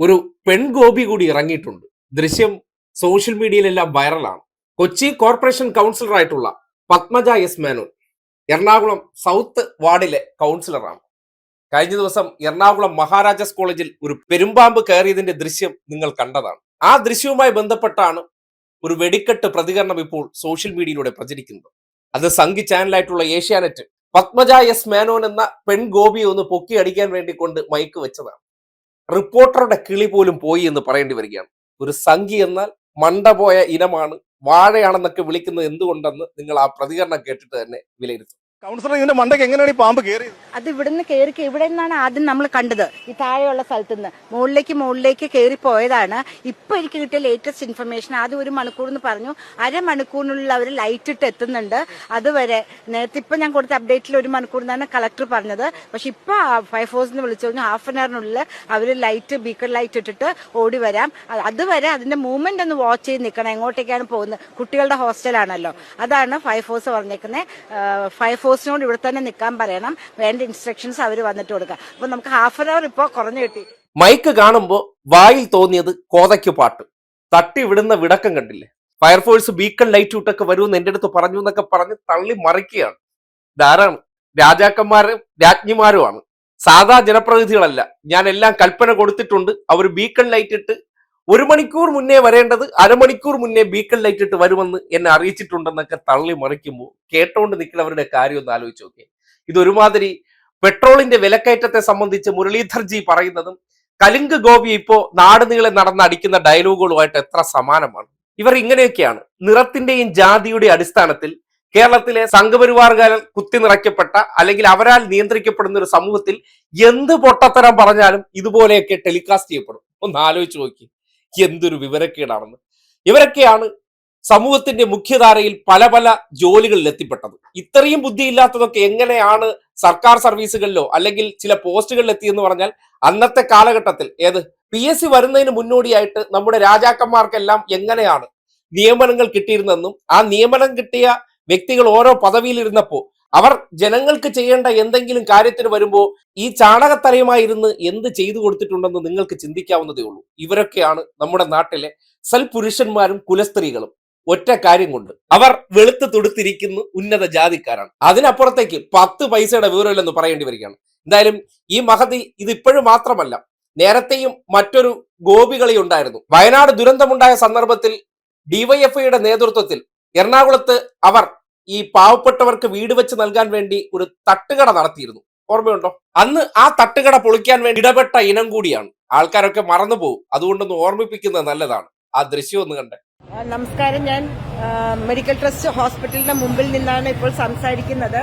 ഒരു പെൺഗോപി കൂടി ഇറങ്ങിയിട്ടുണ്ട്. ദൃശ്യം സോഷ്യൽ മീഡിയയിലെല്ലാം വൈറലാണ് കൊച്ചി കോർപ്പറേഷൻ കൗൺസിലറായിട്ടുള്ള പത്മജ എസ് മേനോൻ എറണാകുളം സൗത്ത് വാർഡിലെ കൗൺസിലറാണ് കഴിഞ്ഞ ദിവസം എറണാകുളം മഹാരാജാസ് കോളേജിൽ ഒരു പെരുമ്പാമ്പ് കയറിയതിന്റെ ദൃശ്യം നിങ്ങൾ കണ്ടതാണ്. ആ ദൃശ്യവുമായി ബന്ധപ്പെട്ടാണ് ഒരു വെടിക്കെട്ട് പ്രതികരണം ഇപ്പോൾ സോഷ്യൽ മീഡിയയിലൂടെ പ്രചരിക്കുന്നത്. അത് സംഘി ചാനലായിട്ടുള്ള ഏഷ്യാനെറ്റ് പത്മജ എസ് മേനോൻ എന്ന പെൺഗോപിയെ ഒന്ന് പൊക്കി അടിക്കാൻ വേണ്ടി കൊണ്ട് മൈക്ക് വെച്ചതാണ്. റിപ്പോർട്ടറുടെ കിളി പോലും പോയി എന്ന് പറയേണ്ടി വരികയാണ്. ഒരു സംഖ്യ എന്നാൽ മണ്ട പോയ ഇനമാണ് വാഴയാണെന്നൊക്കെ വിളിക്കുന്നത് എന്തുകൊണ്ടെന്ന് നിങ്ങൾ ആ പ്രതികരണം കേട്ടിട്ട് തന്നെ വിലയിരുത്തും മണ്ടയ്ക്ക് പാമ്പ് അത് ഇവിടുന്ന് കയറി ഇവിടെ നിന്നാണ് ആദ്യം നമ്മൾ കണ്ടത്. ഈ താഴെയുള്ള സ്ഥലത്ത് നിന്ന് മുകളിലേക്ക് മുകളിലേക്ക് കയറി പോയതാണ് ഇപ്പൊ എനിക്ക് കിട്ടിയ ലേറ്റസ്റ്റ് ഇൻഫർമേഷൻ ആദ്യം ഒരു മണിക്കൂർ എന്ന് പറഞ്ഞു. അരമണിക്കൂറിനുള്ളിൽ അവർ ലൈറ്റ് ഇട്ട് എത്തുന്നുണ്ട്. അതുവരെ നേരത്തെ ഇപ്പൊ ഞാൻ കൊടുത്ത അപ്ഡേറ്റിൽ ഒരു മണിക്കൂർ എന്നാണ് കളക്ടർ പറഞ്ഞത്. പക്ഷെ ഇപ്പൊ ഫയർ ഫോഴ്സിന് വിളിച്ചു പറഞ്ഞു ഹാഫ് ആൻ അവറിനുള്ളിൽ അവർ ലൈറ്റ് ബീക്കർ ലൈറ്റ് ഇട്ടിട്ട് ഓടി വരാം. അതുവരെ അതിന്റെ മൂവ്മെന്റ് ഒന്ന് വാച്ച് ചെയ്ത് നിൽക്കണം എങ്ങോട്ടേക്കാണ് പോകുന്നത്? കുട്ടികളുടെ ഹോസ്റ്റലാണല്ലോ അതാണ് ഫയർ ഫോഴ്സ് പറഞ്ഞേക്കുന്നത് ഫയർ ഫോഴ്സിനോട് ഇവിടെ തന്നെ നിൽക്കാൻ പറയണം. വേണ്ട ഇൻസ്ട്രക്ഷൻസ് അവർ വന്നിട്ട് കൊടുക്കാം. അപ്പൊ നമുക്ക് ഹാഫ് ആൻ അവർ ഇപ്പോ കുറഞ്ഞു കിട്ടി. മൈക്ക് കാണുമ്പോൾ വായിൽ തോന്നിയത് കോതയ്ക്ക് പാട്ട്. തട്ടി വിടുന്ന വിടക്കം കണ്ടില്ലേ? ഫയർഫോഴ്സ് ബീക്കൺ ലൈറ്റ് ഇട്ടൊക്കെ വരുമെന്ന് എന്റെ അടുത്ത് പറഞ്ഞു എന്നൊക്കെ പറഞ്ഞ് തള്ളി മറിക്കുകയാണ്. ധാരാളം രാജാക്കന്മാരും രാജ്ഞിമാരുമാണ്. സാധാ ജനപ്രതിനിധികളല്ല. ഞാൻ എല്ലാം കൽപ്പന കൊടുത്തിട്ടുണ്ട്. അവർ ബീക്കൺ ലൈറ്റ് ഇട്ട് ഒരു മണിക്കൂർ മുന്നേ വരേണ്ടത് അരമണിക്കൂർ മുന്നേ ബീക്കൺ ലൈറ്റ് ഇട്ട് വരുമെന്ന് എന്നെ അറിയിച്ചിട്ടുണ്ടെന്നൊക്കെ തള്ളി മറിക്കുമ്പോൾ കേട്ടോണ്ട് നിൽക്കുന്നവരുടെ കാര്യം ഒന്ന് ആലോചിച്ച് നോക്കിയേ. ഇതൊരുമാതിരി പെട്രോളിന്റെ വിലക്കയറ്റത്തെ സംബന്ധിച്ച് മുരളീധർജി പറയുന്നതും കലിംഗ് ഗോപി ഇപ്പോ നാട് നീളെ നടന്ന് അടിക്കുന്ന ഡയലോഗുകളുമായിട്ട് എത്ര സമാനമാണ്. ഇവർ ഇങ്ങനെയൊക്കെയാണ്. നിറത്തിന്റെയും ജാതിയുടെ അടിസ്ഥാനത്തിൽ കേരളത്തിലെ സംഘപരിവാറുകാർ കുത്തി നിറയ്ക്കപ്പെട്ട അല്ലെങ്കിൽ അവരാൽ നിയന്ത്രിക്കപ്പെടുന്ന ഒരു സമൂഹത്തിൽ എന്ത് പൊട്ടത്തരം പറഞ്ഞാലും ഇതുപോലെയൊക്കെ ടെലികാസ്റ്റ് ചെയ്യപ്പെടും. ഒന്ന് ആലോചിച്ച് നോക്കി എന്തൊരു വിവരക്കേടാണെന്ന്. ഇവരൊക്കെയാണ് സമൂഹത്തിന്റെ മുഖ്യധാരയിൽ പല പല ജോലികളിൽ എത്തിപ്പെട്ടത്. ഇത്രയും ബുദ്ധിയില്ലാത്തതൊക്കെ എങ്ങനെയാണ് സർക്കാർ സർവീസുകളിലോ അല്ലെങ്കിൽ ചില പോസ്റ്റുകളിൽ എത്തിയെന്ന് പറഞ്ഞാൽ അന്നത്തെ കാലഘട്ടത്തിൽ ഏത്? പി എസ് സി വരുന്നതിന് മുന്നോടിയായിട്ട് നമ്മുടെ രാജാക്കന്മാർക്കെല്ലാം എങ്ങനെയാണ് നിയമനങ്ങൾ കിട്ടിയിരുന്നെന്നും ആ നിയമനം കിട്ടിയ വ്യക്തികൾ ഓരോ പദവിയിലിരുന്നപ്പോ അവർ ജനങ്ങൾക്ക് ചെയ്യേണ്ട എന്തെങ്കിലും കാര്യത്തിന് വരുമ്പോൾ ഈ ചാണകത്തലയുമായിരുന്ന് എന്ത് ചെയ്തു കൊടുത്തിട്ടുണ്ടെന്ന് നിങ്ങൾക്ക് ചിന്തിക്കാവുന്നതേ ഉള്ളൂ. ഇവരൊക്കെയാണ് നമ്മുടെ നാട്ടിലെ സൽപുരുഷന്മാരും കുലസ്ത്രീകളും. ഒറ്റ കാര്യം കൊണ്ട് അവർ വെളുത്ത് തൊടുത്തിരിക്കുന്ന ഉന്നത ജാതിക്കാരാണ്. അതിനപ്പുറത്തേക്ക് പത്ത് പൈസയുടെ വിവരമില്ലെന്ന് പറയേണ്ടി വരികയാണ്. എന്തായാലും ഈ മഹതി ഇത് ഇപ്പോഴും മാത്രമല്ല നേരത്തെയും മറ്റൊരു ഗോപികളി ഉണ്ടായിരുന്നു. വയനാട് ദുരന്തമുണ്ടായ സന്ദർഭത്തിൽ ഡിവൈഎഫ്ഐയുടെ നേതൃത്വത്തിൽ എറണാകുളത്ത് അവർ ഈ പാവപ്പെട്ടവർക്ക് വീട് വെച്ച് നൽകാൻ വേണ്ടി ഒരു തട്ടുകട നടത്തിയിരുന്നു. ഓർമ്മയുണ്ടോ? അന്ന് ആ തട്ടുകട പൊളിക്കാൻ വേണ്ടി ഇടപെട്ട ഇനം കൂടിയാണ്. ആൾക്കാരൊക്കെ മറന്നു പോകും. അതുകൊണ്ടൊന്ന് ഓർമ്മിപ്പിക്കുന്നത് നല്ലതാണ്. ആ ദൃശ്യം ഒന്ന് കണ്ടേ. നമസ്കാരം. ഞാൻ മെഡിക്കൽ ട്രസ്റ്റ് ഹോസ്പിറ്റലിന്റെ മുമ്പിൽ നിന്നാണ് ഇപ്പോൾ സംസാരിക്കുന്നത്.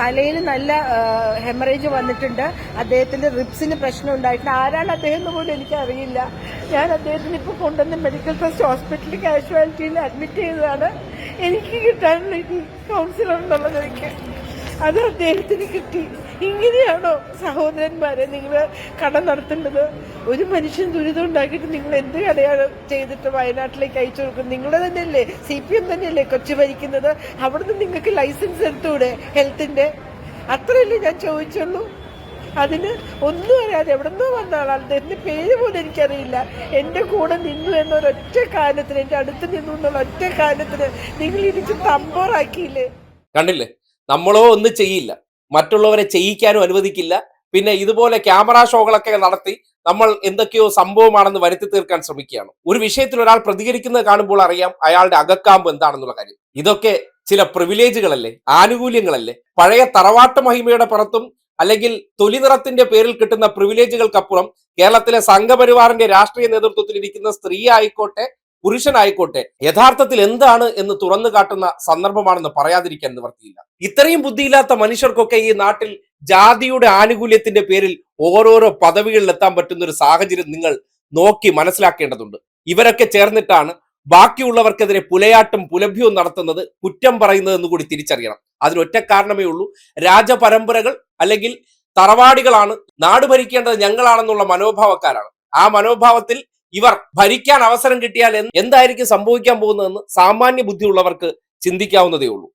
തലയിൽ നല്ല ഹെമറേജ് വന്നിട്ടുണ്ട്. അദ്ദേഹത്തിന്റെ റിപ്സിന് പ്രശ്നം ഉണ്ടായിട്ടുണ്ട്. ആരാണ് അദ്ദേഹം എന്ന് പോലും എനിക്കറിയില്ല. ഞാൻ അദ്ദേഹത്തിന് ഇപ്പോൾ കൊണ്ടുവന്ന് മെഡിക്കൽ ട്രസ്റ്റ് ഹോസ്പിറ്റലിൽ കാഷ്വാലിറ്റിയിൽ അഡ്മിറ്റ് ചെയ്തതാണ്. എനിക്ക് കിട്ടാനുള്ള കൗൺസിലർ എന്നുള്ളത് എനിക്ക് അത് അദ്ദേഹത്തിന് കിട്ടി. ഇങ്ങനെയാണോ സഹോദരന്മാരെ നിങ്ങൾ കട നടത്തേണ്ടത് ഒരു മനുഷ്യൻ ദുരിതം ഉണ്ടാക്കിയിട്ട് നിങ്ങൾ എന്ത് കടയാണ് ചെയ്തിട്ട് വയനാട്ടിലേക്ക് അയച്ചു കൊടുക്കുന്നത്? നിങ്ങൾ തന്നെയല്ലേ സി പി എം തന്നെയല്ലേ കൊച്ചു ഭരിക്കുന്നത്? അവിടുന്ന് നിങ്ങൾക്ക് ലൈസൻസ് എടുത്തൂടെ ഹെൽത്തിന്റെ അത്രയല്ലേ ഞാൻ ചോദിച്ചുള്ളൂ. അതിന് ഒന്നും അറിയാതെ എവിടെന്നോ വന്ന ആളാണ് അദ്ദേഹത്തിന്റെ പേര് പോലും എനിക്കറിയില്ല. എന്റെ കൂടെ നിന്നു എന്നൊരൊറ്റ കാരണത്തിന് എന്റെ അടുത്ത് നിന്നു എന്നുള്ള ഒറ്റ കാരണത്തിന് നിങ്ങൾ ഇടിച്ച് തമ്പോറാക്കിയില്ലേ കണ്ടില്ലേ? നമ്മളോ ഒന്നും ചെയ്യില്ല. മറ്റുള്ളവരെ ചെയ്യിക്കാനും അനുവദിക്കില്ല. പിന്നെ ഇതുപോലെ ക്യാമറ ഷോകളൊക്കെ നടത്തി നമ്മൾ എന്തൊക്കെയോ സംഭവമാണെന്ന് വരുത്തി തീർക്കാൻ ശ്രമിക്കുകയാണ്. ഒരു വിഷയത്തിൽ ഒരാൾ പ്രതികരിക്കുന്നത് കാണുമ്പോൾ അറിയാം അയാളുടെ അകക്കാമ്പ് എന്താണെന്നുള്ള കാര്യം. ഇതൊക്കെ ചില പ്രിവിലേജുകളല്ലേ ആനുകൂല്യങ്ങളല്ലേ? പഴയ തറവാട്ട് മഹിമയുടെ പുറത്തും അല്ലെങ്കിൽ തൊലി നിറത്തിന്റെ പേരിൽ കിട്ടുന്ന പ്രിവിലേജുകൾക്കപ്പുറം കേരളത്തിലെ സംഘപരിവാറിന്റെ രാഷ്ട്രീയ നേതൃത്വത്തിൽ ഇരിക്കുന്ന സ്ത്രീ ആയിക്കോട്ടെ പുരുഷനായിക്കോട്ടെ യഥാർത്ഥത്തിൽ എന്താണ് എന്ന് തുറന്നു കാട്ടുന്ന സന്ദർഭമാണെന്ന് പറയാതിരിക്കാൻ നിവർത്തിയില്ല ഇത്രയും ബുദ്ധിയില്ലാത്ത മനുഷ്യർക്കൊക്കെ ഈ നാട്ടിൽ ജാതിയുടെ ആനുകൂല്യത്തിന്റെ പേരിൽ ഓരോരോ പദവികളിൽ എത്താൻ പറ്റുന്ന ഒരു സാഹചര്യം നിങ്ങൾ നോക്കി മനസ്സിലാക്കേണ്ടതുണ്ട്. ഇവരൊക്കെ ചേർന്നിട്ടാണ് ബാക്കിയുള്ളവർക്കെതിരെ പുലയാട്ടും പുലഭ്യവും നടത്തുന്നത് കുറ്റം പറയുന്നതെന്ന് കൂടി തിരിച്ചറിയണം. അതിനൊറ്റ കാരണമേ ഉള്ളൂ. രാജപരമ്പരകൾ അല്ലെങ്കിൽ തറവാടികളാണ് നാട് ഭരിക്കേണ്ടത് ഞങ്ങളാണെന്നുള്ള മനോഭാവക്കാരാണ്. ആ മനോഭാവത്തിൽ ഇവർ ഭരിക്കാൻ അവസരം കിട്ടിയാൽ എന്തായിരിക്കും സംഭവിക്കാൻ പോകുന്നതെന്ന് സാമാന്യ ബുദ്ധിയുള്ളവർക്ക് ചിന്തിക്കാവുന്നതേ ഉള്ളൂ.